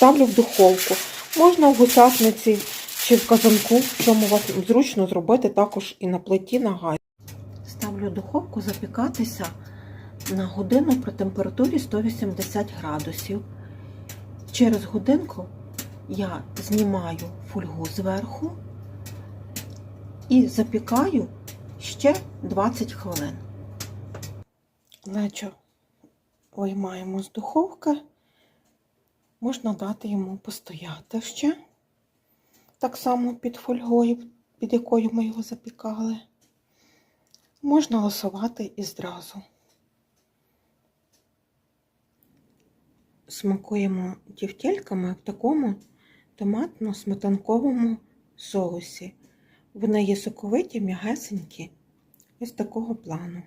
ставлю в духовку. Можна в гусятниці чи в казанку, в чому вас зручно зробити також і на плиті на газі. Ставлю духовку запікатися на годину при температурі 180 градусів. Через годинку я знімаю фольгу зверху і запікаю ще 20 хвилин. Лечо виймаємо з духовки. Можна дати йому постояти ще. Так само під фольгою, під якою ми його запікали. Можна лосувати і зразу. Смакуємо тівтєльками в такому томатно-сметанковому соусі. Вони є соковиті, м'ягесенькі, ось такого плану.